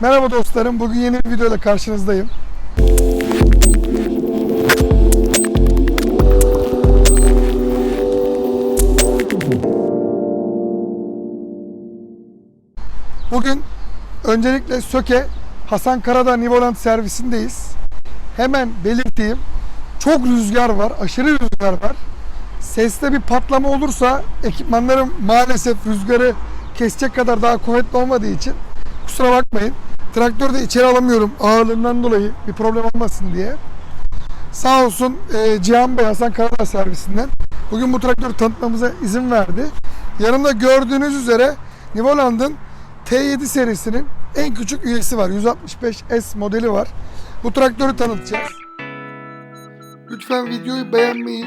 Merhaba dostlarım. Bugün yeni bir videoyla karşınızdayım. Bugün öncelikle Söke Hasan Karadağ Nivoland servisindeyiz. Hemen belirteyim. Çok rüzgar var, aşırı rüzgar var. Seste bir patlama olursa ekipmanlarım maalesef rüzgarı kesecek kadar daha kuvvetli olmadığı için kusura bakmayın. Traktörü de içeri alamıyorum ağırlığından dolayı bir problem olmasın diye. Sağ olsun e, Cihan Bey Hasan Karadağ servisinden bugün bu traktörü tanıtmamıza izin verdi. Yanımda gördüğünüz üzere Nivoland'ın T7 serisinin en küçük üyesi var. 165S modeli var. Bu traktörü tanıtacağız. Lütfen videoyu beğenmeyi,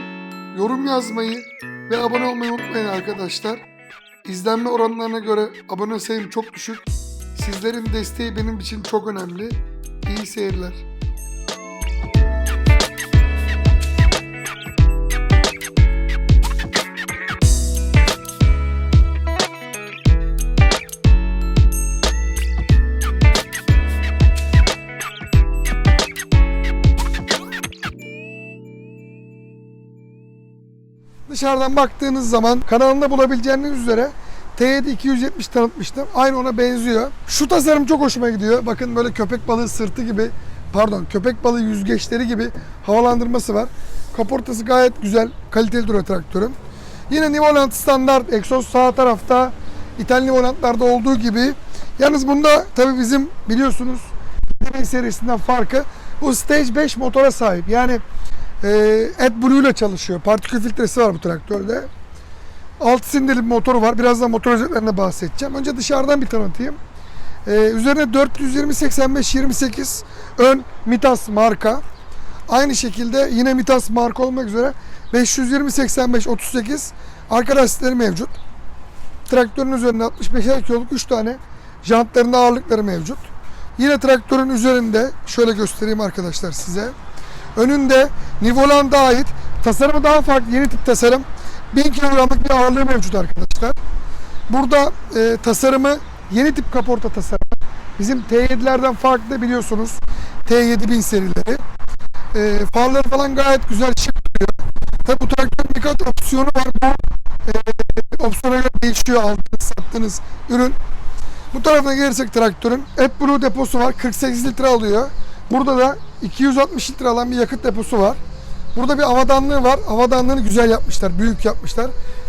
yorum yazmayı ve abone olmayı unutmayın arkadaşlar. İzlenme oranlarına göre abone sayım çok düşük. Sizlerin desteği benim için çok önemli. İyi seyirler. Dışarıdan baktığınız zaman kanalında bulabileceğiniz üzere T7 270 tanıtmıştım. Aynı ona benziyor. Şu tasarım çok hoşuma gidiyor. Bakın böyle köpek balığı sırtı gibi pardon köpek balığı yüzgeçleri gibi havalandırması var. Kaportası gayet güzel, kaliteli duruyor traktörün. Yine Nivoland standart egzoz sağ tarafta İtalyan Nivoland'larda olduğu gibi. Yalnız bunda tabii bizim biliyorsunuz DB serisinden farkı bu Stage 5 motora sahip. Yani e, AdBlue ile çalışıyor. Partikül filtresi var bu traktörde. 6 silindirli bir motoru var. Birazdan motor özelliklerine bahsedeceğim. Önce dışarıdan bir tanıtayım. Ee, üzerine 420 85 28 ön Mitas marka. Aynı şekilde yine Mitas marka olmak üzere 520 85 38 arka lastikleri mevcut. Traktörün üzerinde 65'er kiloluk 3 tane jantlarında ağırlıkları mevcut. Yine traktörün üzerinde şöyle göstereyim arkadaşlar size. Önünde Nivoland'a ait tasarımı daha farklı yeni tip tasarım. 1000 kilogramlık bir ağırlığı mevcut arkadaşlar. Burada e, tasarımı yeni tip kaporta tasarımı. Bizim T7'lerden farklı biliyorsunuz. T7000 serileri. E, farları falan gayet güzel şık duruyor. Tabi bu traktörün birkaç opsiyonu var. Bu e, opsiyona göre değişiyor aldığınız sattığınız ürün. Bu tarafına gelirsek traktörün AdBlue deposu var. 48 litre alıyor. Burada da 260 litre alan bir yakıt deposu var. Burada bir havadanlığı var. Havadanlığını güzel yapmışlar. Büyük yapmışlar.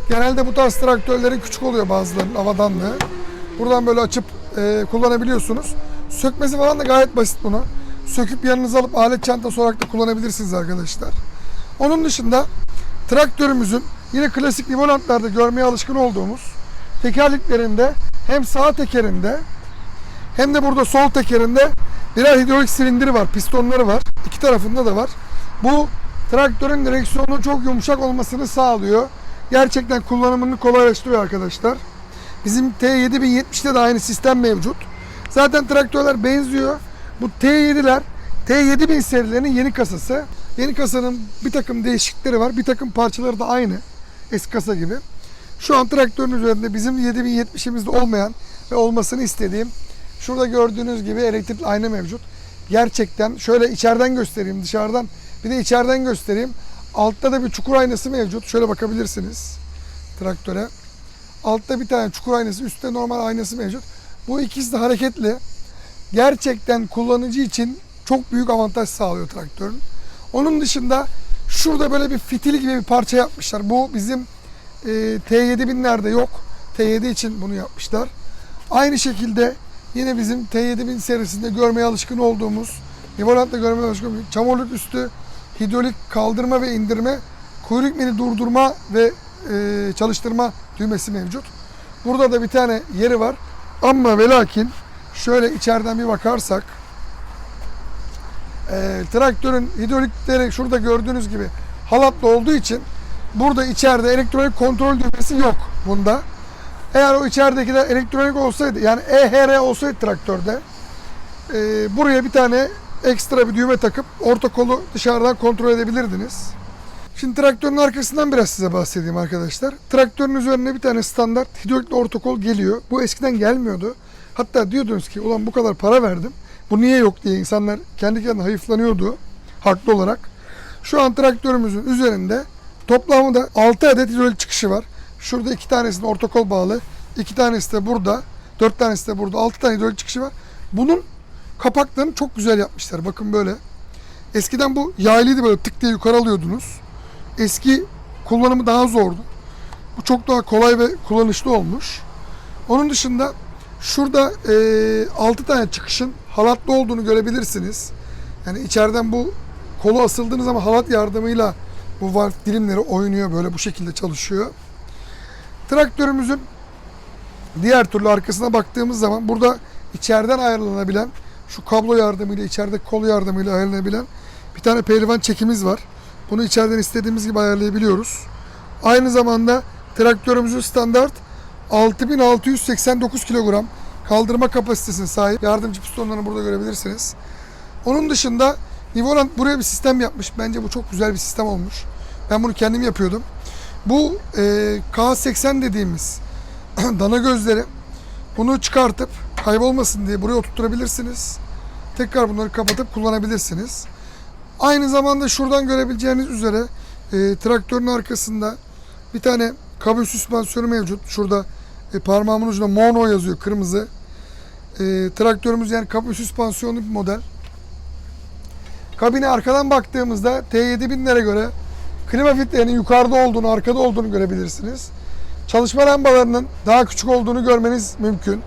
Genelde bu tarz traktörlerin küçük oluyor bazılarının havadanlığı. Buradan böyle açıp e, kullanabiliyorsunuz. Sökmesi falan da gayet basit bunu. Söküp yanınıza alıp alet çantası olarak da kullanabilirsiniz arkadaşlar. Onun dışında traktörümüzün yine klasik Nivolant'larda görmeye alışkın olduğumuz tekerleklerinde hem sağ tekerinde hem de burada sol tekerinde birer hidrolik silindiri var, pistonları var. İki tarafında da var. Bu traktörün direksiyonunun çok yumuşak olmasını sağlıyor. Gerçekten kullanımını kolaylaştırıyor arkadaşlar. Bizim T7070'te de aynı sistem mevcut. Zaten traktörler benziyor. Bu T7'ler T7000 serilerinin yeni kasası. Yeni kasanın bir takım değişiklikleri var. Bir takım parçaları da aynı. Eski kasa gibi. Şu an traktörün üzerinde bizim 7070'imizde olmayan ve olmasını istediğim şurada gördüğünüz gibi elektrikli ayna mevcut. Gerçekten şöyle içeriden göstereyim dışarıdan bir de içeriden göstereyim. Altta da bir çukur aynası mevcut. Şöyle bakabilirsiniz traktöre. Altta bir tane çukur aynası, üstte normal aynası mevcut. Bu ikisi de hareketli. Gerçekten kullanıcı için çok büyük avantaj sağlıyor traktörün. Onun dışında şurada böyle bir fitil gibi bir parça yapmışlar. Bu bizim e, T7000'lerde yok. T7 için bunu yapmışlar. Aynı şekilde yine bizim T7000 serisinde görmeye alışkın olduğumuz Nivoland'da görmeye alışkın olduğumuz çamurluk üstü hidrolik kaldırma ve indirme, kuyruk mini durdurma ve e, çalıştırma düğmesi mevcut. Burada da bir tane yeri var. Ama ve lakin şöyle içeriden bir bakarsak e, traktörün hidrolikleri şurada gördüğünüz gibi halatlı olduğu için burada içeride elektronik kontrol düğmesi yok bunda. Eğer o içeridekiler elektronik olsaydı yani EHR olsaydı traktörde e, buraya bir tane ekstra bir düğme takıp orta kolu dışarıdan kontrol edebilirdiniz. Şimdi traktörün arkasından biraz size bahsedeyim arkadaşlar. Traktörün üzerine bir tane standart hidrolikli orta kol geliyor. Bu eskiden gelmiyordu. Hatta diyordunuz ki ulan bu kadar para verdim. Bu niye yok diye insanlar kendi kendine hayıflanıyordu. Haklı olarak. Şu an traktörümüzün üzerinde toplamda 6 adet hidrolik çıkışı var. Şurada iki tanesinde ortakol bağlı. iki tanesi de burada. Dört tanesi de burada. 6 tane hidrolik çıkışı var. Bunun kapaklarını çok güzel yapmışlar. Bakın böyle. Eskiden bu yaylıydı böyle tık diye yukarı alıyordunuz. Eski kullanımı daha zordu. Bu çok daha kolay ve kullanışlı olmuş. Onun dışında şurada e, 6 tane çıkışın halatlı olduğunu görebilirsiniz. Yani içeriden bu kolu asıldığınız zaman halat yardımıyla bu valve dilimleri oynuyor böyle bu şekilde çalışıyor. Traktörümüzün diğer türlü arkasına baktığımız zaman burada içeriden ayarlanabilen şu kablo yardımıyla içeride kol yardımıyla ayarlanabilen bir tane pehlivan çekimiz var. Bunu içeriden istediğimiz gibi ayarlayabiliyoruz. Aynı zamanda traktörümüzün standart 6689 kilogram kaldırma kapasitesine sahip. Yardımcı pistonlarını burada görebilirsiniz. Onun dışında Nivoland buraya bir sistem yapmış. Bence bu çok güzel bir sistem olmuş. Ben bunu kendim yapıyordum. Bu e, K80 dediğimiz dana gözleri bunu çıkartıp kaybolmasın diye buraya oturtturabilirsiniz. Tekrar bunları kapatıp kullanabilirsiniz. Aynı zamanda şuradan görebileceğiniz üzere e, traktörün arkasında bir tane kabin süspansiyonu mevcut. Şurada e, parmağımın ucunda mono yazıyor kırmızı. E, traktörümüz yani kabin süspansiyonlu bir model. Kabine arkadan baktığımızda T7000'lere göre klima filtrelerinin yukarıda olduğunu, arkada olduğunu görebilirsiniz. Çalışma lambalarının daha küçük olduğunu görmeniz mümkün.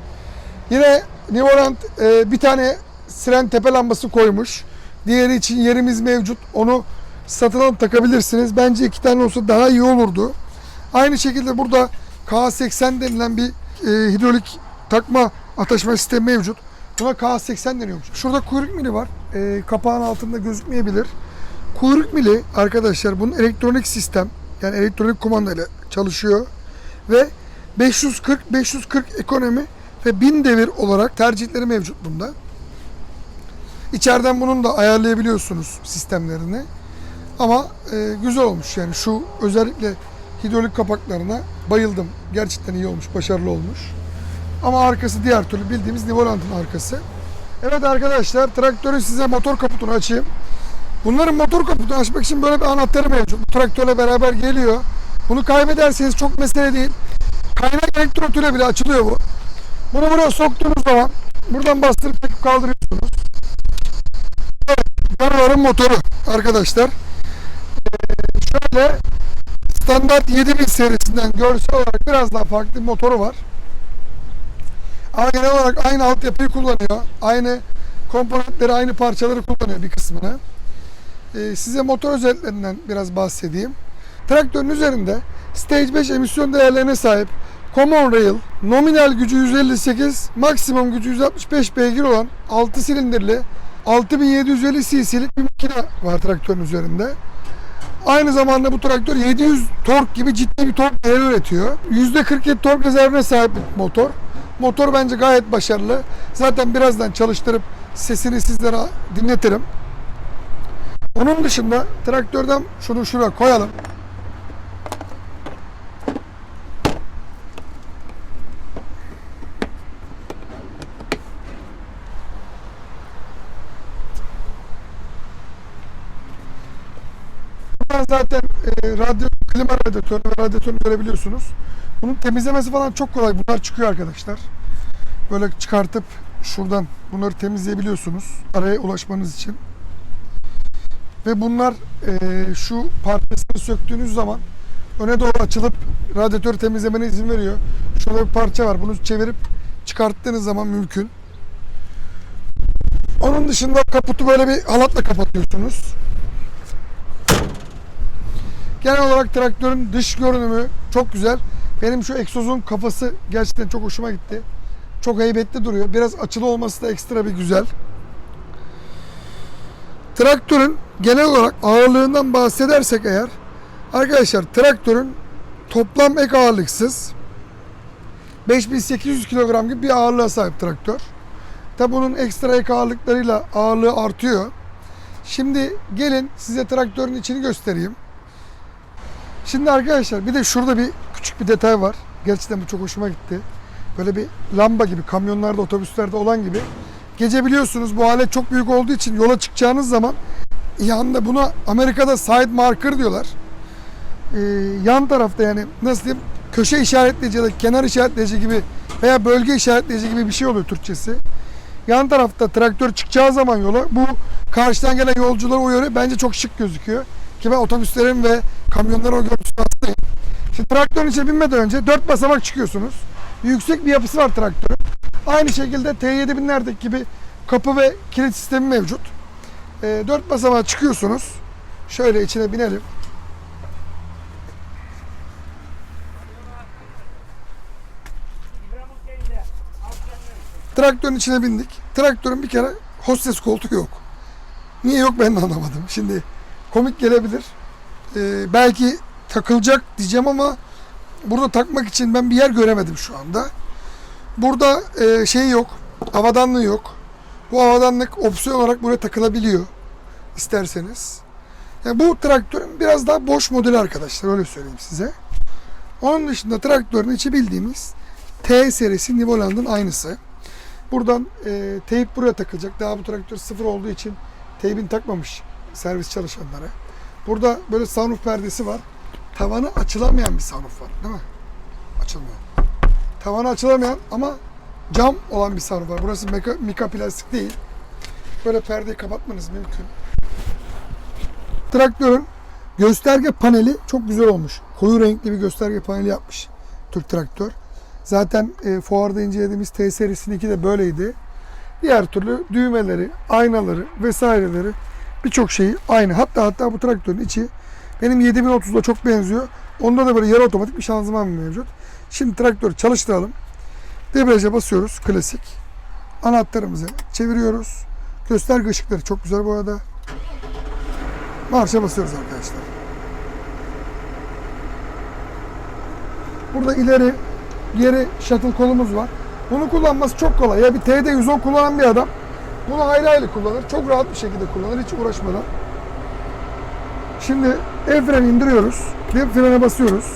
Yine Nivoland e, bir tane siren tepe lambası koymuş. Diğeri için yerimiz mevcut. Onu satın alıp takabilirsiniz. Bence iki tane olsa daha iyi olurdu. Aynı şekilde burada K80 denilen bir e, hidrolik takma ataşma sistemi mevcut. Buna K80 deniyormuş. Şurada kuyruk mili var. E, kapağın altında gözükmeyebilir. Kuyruk mili arkadaşlar bunun elektronik sistem yani elektronik kumanda ile çalışıyor ve 540 540 ekonomi ve 1000 devir olarak tercihleri mevcut bunda. İçeriden bunun da ayarlayabiliyorsunuz sistemlerini. Ama e, güzel olmuş yani şu özellikle hidrolik kapaklarına bayıldım. Gerçekten iyi olmuş, başarılı olmuş. Ama arkası diğer türlü bildiğimiz Nivolant'ın arkası. Evet arkadaşlar traktörün size motor kaputunu açayım. Bunların motor kaputunu açmak için böyle bir anahtarı mevcut. Bu traktörle beraber geliyor. Bunu kaybederseniz çok mesele değil. Kaynak elektrotüyle bile açılıyor bu. Bunu buraya soktuğunuz zaman buradan bastırıp çekip kaldırıyorsunuz. Evet, motoru arkadaşlar. Ee, şöyle standart 7000 serisinden görsel olarak biraz daha farklı bir motoru var. Ama genel olarak aynı altyapıyı kullanıyor. Aynı komponentleri, aynı parçaları kullanıyor bir kısmını. Ee, size motor özelliklerinden biraz bahsedeyim. Traktörün üzerinde Stage 5 emisyon değerlerine sahip Common Rail, nominal gücü 158, maksimum gücü 165 beygir olan 6 silindirli 6750 cc'lik bir makine var traktörün üzerinde. Aynı zamanda bu traktör 700 tork gibi ciddi bir tork değeri üretiyor. %47 tork rezervine sahip bir motor. Motor bence gayet başarılı. Zaten birazdan çalıştırıp sesini sizlere dinletirim. Onun dışında traktörden şunu şuraya koyalım. Buradan zaten e, radyo, klima radyatörü ve radyatörünü görebiliyorsunuz. Bunun temizlemesi falan çok kolay. Bunlar çıkıyor arkadaşlar. Böyle çıkartıp şuradan bunları temizleyebiliyorsunuz. Araya ulaşmanız için. Ve bunlar e, şu parçasını söktüğünüz zaman öne doğru açılıp radyatörü temizlemene izin veriyor. Şurada bir parça var. Bunu çevirip çıkarttığınız zaman mümkün. Onun dışında kaputu böyle bir halatla kapatıyorsunuz. Genel olarak traktörün dış görünümü çok güzel. Benim şu egzozun kafası gerçekten çok hoşuma gitti. Çok heybetli duruyor. Biraz açılı olması da ekstra bir güzel. Traktörün genel olarak ağırlığından bahsedersek eğer arkadaşlar traktörün toplam ek ağırlıksız 5800 kilogram gibi bir ağırlığa sahip traktör. Tabi bunun ekstra ek ağırlıklarıyla ağırlığı artıyor. Şimdi gelin size traktörün içini göstereyim. Şimdi arkadaşlar bir de şurada bir küçük bir detay var. Gerçekten bu çok hoşuma gitti. Böyle bir lamba gibi kamyonlarda otobüslerde olan gibi. Gece biliyorsunuz bu alet çok büyük olduğu için yola çıkacağınız zaman yanında buna Amerika'da side marker diyorlar. Ee, yan tarafta yani nasıl diyeyim köşe işaretleyici ya da kenar işaretleyici gibi veya bölge işaretleyici gibi bir şey oluyor Türkçesi. Yan tarafta traktör çıkacağı zaman yola bu karşıdan gelen yolcuları uyarıyor. Bence çok şık gözüküyor. Ki ben otobüslerin ve kamyonların o görüntüsü hastayım. Şimdi traktörün içine binmeden önce dört basamak çıkıyorsunuz. Yüksek bir yapısı var traktörün. Aynı şekilde T7000'lerdeki gibi kapı ve kilit sistemi mevcut. E, dört basamağa çıkıyorsunuz. Şöyle içine binelim. Traktörün içine bindik. Traktörün bir kere hostes koltuğu yok. Niye yok ben de anlamadım. Şimdi komik gelebilir. Ee, belki takılacak diyeceğim ama burada takmak için ben bir yer göremedim şu anda. Burada e, şey yok. Havadanlığı yok. Bu havadanlık opsiyon olarak buraya takılabiliyor. isterseniz. Yani bu traktörün biraz daha boş modeli arkadaşlar öyle söyleyeyim size. Onun dışında traktörün içi bildiğimiz T serisi Nivoland'ın aynısı. Buradan e, teyp buraya takılacak. Daha bu traktör sıfır olduğu için teybini takmamış servis çalışanlara. Burada böyle sunroof perdesi var. Tavanı açılamayan bir sunroof var değil mi? Açılmıyor. Tavanı açılamayan ama cam olan bir sunroof var. Burası meka, mika plastik değil. Böyle perdeyi kapatmanız mümkün. Traktörün gösterge paneli çok güzel olmuş. Koyu renkli bir gösterge paneli yapmış Türk Traktör. Zaten e, fuarda incelediğimiz T serisindeki de böyleydi. Diğer türlü düğmeleri, aynaları vesaireleri birçok şeyi aynı. Hatta hatta bu traktörün içi benim 7030'la çok benziyor. Onda da böyle yarı otomatik bir şanzıman mevcut. Şimdi traktörü çalıştıralım. Debriyaja basıyoruz. Klasik. Anahtarımızı çeviriyoruz. Gösterge ışıkları çok güzel bu arada. Marşa basıyoruz arkadaşlar. Burada ileri geri shuttle kolumuz var. Bunu kullanması çok kolay. Ya bir TD 110 kullanan bir adam bunu hayli hayli kullanır. Çok rahat bir şekilde kullanır hiç uğraşmadan. Şimdi el freni indiriyoruz. Bir frene basıyoruz.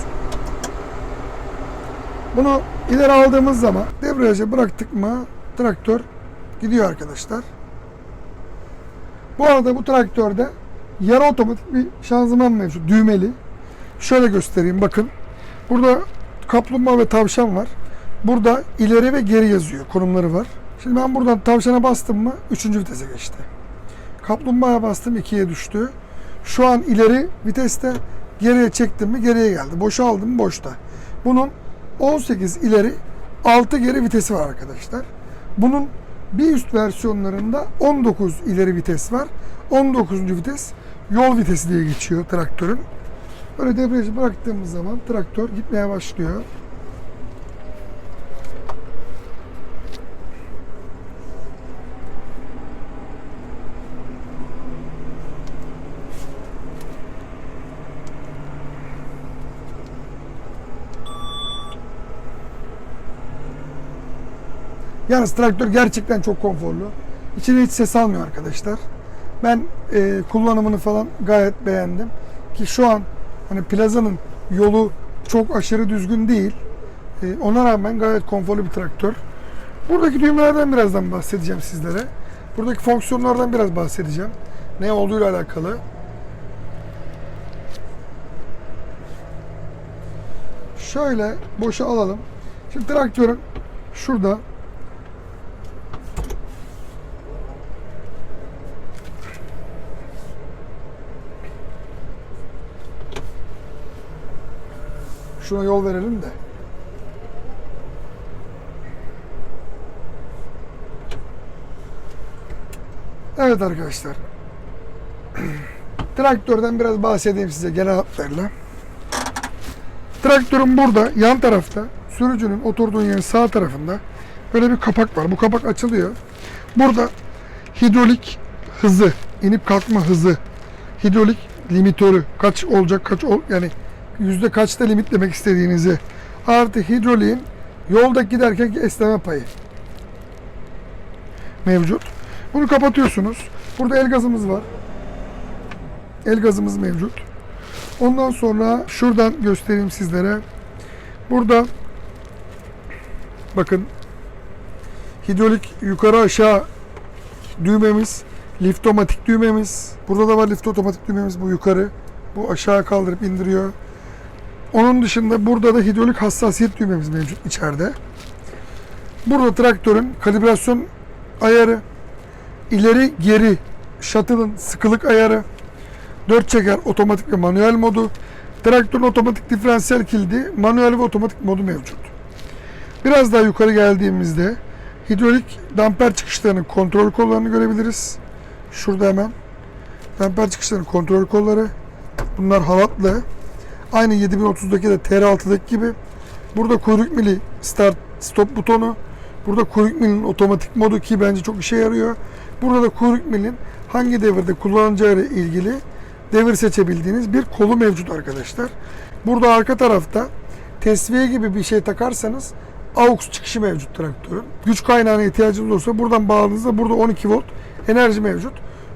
Bunu ileri aldığımız zaman debriyaja bıraktık mı traktör gidiyor arkadaşlar. Bu arada bu traktörde yarı otomatik bir şanzıman mevcut. Düğmeli. Şöyle göstereyim bakın. Burada kaplumbağa ve tavşan var. Burada ileri ve geri yazıyor. Konumları var. Şimdi ben buradan tavşana bastım mı 3. vitese geçti. Kaplumbağaya bastım 2'ye düştü. Şu an ileri viteste geriye çektim mi geriye geldi. Boşa aldım boşta. Bunun 18 ileri 6 geri vitesi var arkadaşlar. Bunun bir üst versiyonlarında 19 ileri vites var. 19. vites yol vitesi diye geçiyor traktörün. Böyle debriyajı bıraktığımız zaman traktör gitmeye başlıyor. Yalnız traktör gerçekten çok konforlu. İçine hiç ses almıyor arkadaşlar. Ben e, kullanımını falan gayet beğendim. Ki şu an hani plazanın yolu çok aşırı düzgün değil. E, ona rağmen gayet konforlu bir traktör. Buradaki düğmelerden birazdan bahsedeceğim sizlere. Buradaki fonksiyonlardan biraz bahsedeceğim. Ne olduğuyla alakalı. Şöyle boşa alalım. Şimdi traktörün şurada Şuna yol verelim de. Evet arkadaşlar. Traktörden biraz bahsedeyim size genel hatlarıyla. Traktörün burada yan tarafta sürücünün oturduğu yerin sağ tarafında böyle bir kapak var. Bu kapak açılıyor. Burada hidrolik hızı, inip kalkma hızı, hidrolik limitörü kaç olacak kaç ol yani yüzde kaçta limitlemek istediğinizi artı hidroliğin yolda giderken esneme payı mevcut. Bunu kapatıyorsunuz. Burada el gazımız var. El gazımız mevcut. Ondan sonra şuradan göstereyim sizlere. Burada Bakın hidrolik yukarı aşağı düğmemiz, lift otomatik düğmemiz. Burada da var lift otomatik düğmemiz bu yukarı. Bu aşağı kaldırıp indiriyor. Onun dışında burada da hidrolik hassasiyet düğmemiz mevcut içeride. Burada traktörün kalibrasyon ayarı, ileri geri shuttle'ın sıkılık ayarı, 4 çeker otomatik ve manuel modu, traktörün otomatik diferansiyel kilidi, manuel ve otomatik modu mevcut. Biraz daha yukarı geldiğimizde hidrolik damper çıkışlarının kontrol kollarını görebiliriz. Şurada hemen damper çıkışlarının kontrol kolları. Bunlar halatlı. Aynı 7030'daki de TR6'daki gibi. Burada kuyruk mili start stop butonu. Burada kuyruk milinin otomatik modu ki bence çok işe yarıyor. Burada da kuyruk milin hangi devirde kullanacağı ile ilgili devir seçebildiğiniz bir kolu mevcut arkadaşlar. Burada arka tarafta tesviye gibi bir şey takarsanız AUX çıkışı mevcut traktörün. Güç kaynağına ihtiyacınız olursa buradan bağladığınızda burada 12 volt enerji mevcut.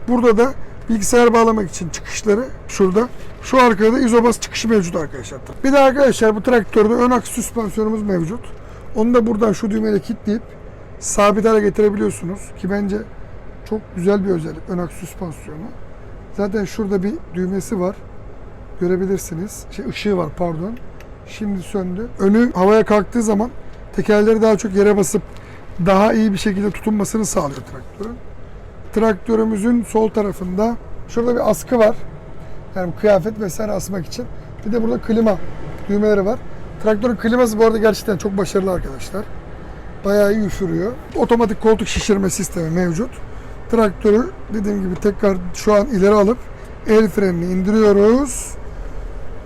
Burada da bilgisayar bağlamak için çıkışları şurada. Şu arkada da izobas çıkışı mevcut arkadaşlar. Bir de arkadaşlar bu traktörde ön aks süspansiyonumuz mevcut. Onu da buradan şu düğmeyle kilitleyip sabit hale getirebiliyorsunuz ki bence çok güzel bir özellik ön aks süspansiyonu. Zaten şurada bir düğmesi var. Görebilirsiniz. Şey ışığı var pardon. Şimdi söndü. Önü havaya kalktığı zaman tekerleri daha çok yere basıp daha iyi bir şekilde tutunmasını sağlıyor traktörün. Traktörümüzün sol tarafında şurada bir askı var. Yani kıyafet vesaire asmak için. Bir de burada klima düğmeleri var. Traktörün kliması bu arada gerçekten çok başarılı arkadaşlar. Bayağı iyi üfürüyor. Otomatik koltuk şişirme sistemi mevcut. Traktörü dediğim gibi tekrar şu an ileri alıp el frenini indiriyoruz.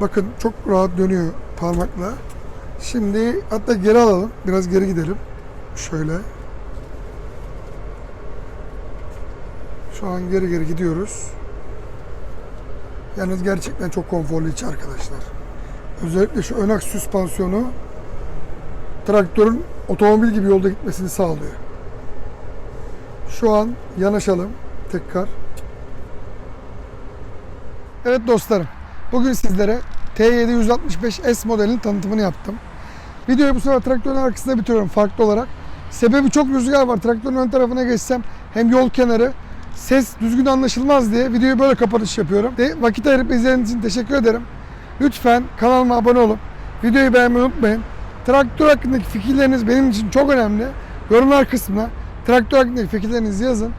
Bakın çok rahat dönüyor parmakla. Şimdi hatta geri alalım. Biraz geri gidelim. Şöyle. Şu an geri geri gidiyoruz. Yalnız gerçekten çok konforlu içi arkadaşlar. Özellikle şu ön aks süspansiyonu traktörün otomobil gibi yolda gitmesini sağlıyor. Şu an yanaşalım tekrar. Evet dostlarım. Bugün sizlere T765S modelinin tanıtımını yaptım. Videoyu bu sefer traktörün arkasında bitiriyorum farklı olarak. Sebebi çok rüzgar var. Traktörün ön tarafına geçsem hem yol kenarı ses düzgün anlaşılmaz diye videoyu böyle kapanış yapıyorum. De, vakit ayırıp izlediğiniz için teşekkür ederim. Lütfen kanalıma abone olup videoyu beğenmeyi unutmayın. Traktör hakkındaki fikirleriniz benim için çok önemli. Yorumlar kısmına traktör hakkındaki fikirlerinizi yazın.